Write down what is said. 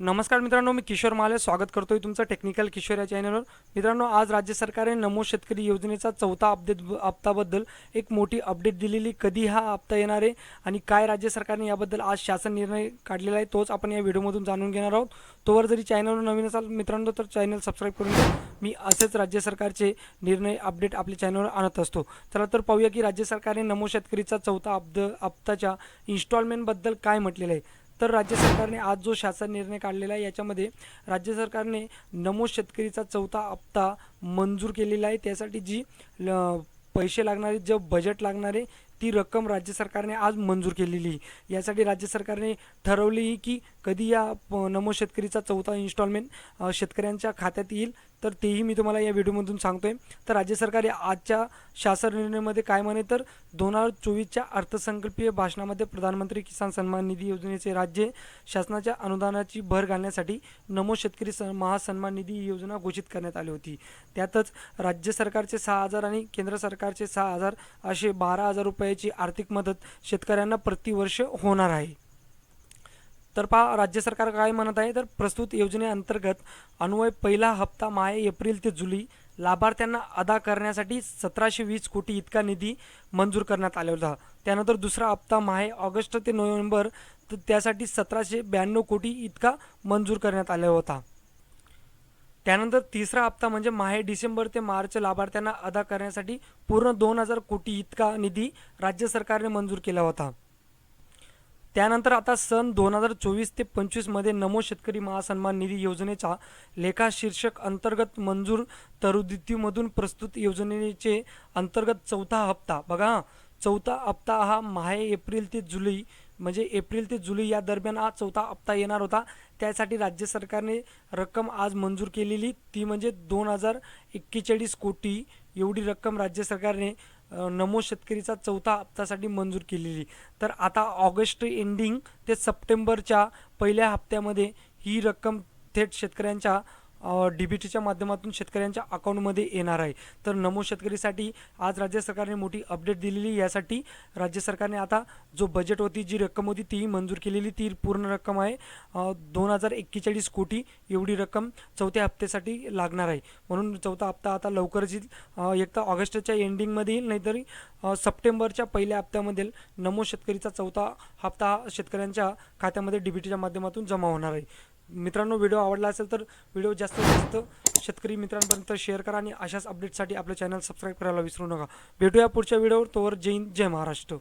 नमस्कार मित्रांनो मी किशोर माले. स्वागत करतोय तुमचं टेक्निकल किशोर या चॅनलवर मित्रांनो आज राज्य सरकारने नमो शेतकरी योजनेचा चौथा अपडेट हप्ताबद्दल एक मोठी अपडेट दिलेली. कधी हा हप्ता येणार आहे आणि काय राज्य सरकारने याबद्दल आज शासन निर्णय काढलेला आहे तोच आपण या व्हिडिओमधून जाणून घेणार आहोत. तोवर जरी चॅनलवर नवीन असाल मित्रांनो तर चॅनल सबस्क्राईब करून घ्या. मी असेच राज्य सरकारचे निर्णय अपडेट आपल्या चॅनलवर आणत असतो. चला तर पाहूया की राज्य सरकारने नमो शेतकरीचा चौथा अब्द हप्ताच्या इन्स्टॉलमेंटबद्दल काय म्हटलेलं आहे. तर राज्य सरकारने आज जो शासन निर्णय काढलेला आहे याच्यामध्ये राज्य सरकारने नमो शेतकरीचा चौथा हप्ता मंजूर केलेला आहे. त्यासाठी जी ल- पैसे लागणारे जे बजेट लागणारे ती रक्कम राज्य सरकारने आज मंजूर केलेली आहे. यासाठी राज्य सरकारने ठरवली की कधी या प- नमो शेतकरीचा चौथा इन्स्टॉलमेंट शेतकऱ्यांच्या खात्यात येईल. तर तेही मी तुम्हाला या व्हिडिओमधून सांगतोय. तर राज्य सरकार या आजच्या शासन निर्णयामध्ये काय म्हणे तर दोन हजार चोवीसच्या अर्थसंकल्पीय भाषणामध्ये प्रधानमंत्री किसान सन्मान निधी योजनेचे राज्य शासनाच्या अनुदानाची भर घालण्यासाठी नमो शेतकरी स महासन्मान निधी ही योजना घोषित करण्यात आली होती. त्यातच राज्य सरकारचे सहा हजार आणि केंद्र सरकारचे सहा हजार असे बारा हजार रुपये रुपयाची आर्थिक मदत शेतकऱ्यांना प्रतिवर्ष होणार आहे. तर पहा राज्य सरकार काय म्हणत आहे? तर प्रस्तुत योजनेअंतर्गत अन्वय पहिला हप्ता माहे एप्रिल ते जुलै लाभार्थ्यांना अदा करण्यासाठी सतराशे वीस कोटी इतका निधी मंजूर करण्यात आला होता त्यानंतर दुसरा हप्ता माहे ऑगस्ट ते नोव्हेंबर तर त्यासाठी सतराशे ब्याण्णव कोटी इतका मंजूर करण्यात आला होता. त्यानंतर तिसरा हप्ता म्हणजे माहे डिसेंबर ते मार्च लाभार्थ्यांना अदा करण्यासाठी पूर्ण दोन हजार कोटी इतका निधी राज्य सरकारने मंजूर केला होता. त्यानंतर आता सन दोन हजार चोवीस ते पंचवीसमध्ये नमो शेतकरी महासन्मान निधी योजनेचा लेखा शीर्षक अंतर्गत मंजूर तरतुदीमधून प्रस्तुत योजनेचे अंतर्गत चौथा हप्ता. बघा चौथा हप्ता हा माहे एप्रिल ते जुलै म्हणजे एप्रिल ते जुलै या दरम्यान हा चौथा हप्ता येणार होता. त्यासाठी राज्य सरकारने रक्कम आज मंजूर केलेली ती म्हणजे दोन हजार एक्केचाळीस कोटी एवढी रक्कम राज्य सरकारने नमो शेतकरीचा चौथा हप्त्यासाठी मंजूर केलेली. तर आता ऑगस्ट एंडिंग ते सप्टेंबरच्या पहिल्या हप्त्यामध्ये ही रक्कम थेट शेतकऱ्यांच्या डी बी टीच्या माध्यमातून शेतकऱ्यांच्या अकाउंटमध्ये येणार आहे. तर नमो शेतकरीसाठी आज राज्य सरकारने मोठी अपडेट दिलेली यासाठी राज्य सरकारने आता जो बजेट होती जी रक्कम होती तीही मंजूर केलेली ती पूर्ण रक्कम आहे. दोन हजार एक्केचाळीस कोटी एवढी रक्कम चौथ्या हप्त्यासाठी लागणार आहे. म्हणून चौथा हप्ता आता लवकरच येईल. एक तर ऑगस्टच्या एंडिंगमध्ये येईल नाहीतरी सप्टेंबरच्या पहिल्या हप्त्यामध्ये नमो शेतकरीचा चौथा हप्ता हा शेतकऱ्यांच्या खात्यामध्ये डी बी टीच्या माध्यमातून जमा होणार आहे. मित्रांनो व्हिडिओ आवडला असेल तर व्हिडिओ जास्तीत जास्त शेतकरी मित्रांपर्यंत शेअर करा आणि अशाच अपडेटसाठी आपलं चॅनल सबस्क्राईब करायला विसरू नका. भेटूया पुढच्या व्हिडिओवर तोवर जय हिंद जय महाराष्ट्र.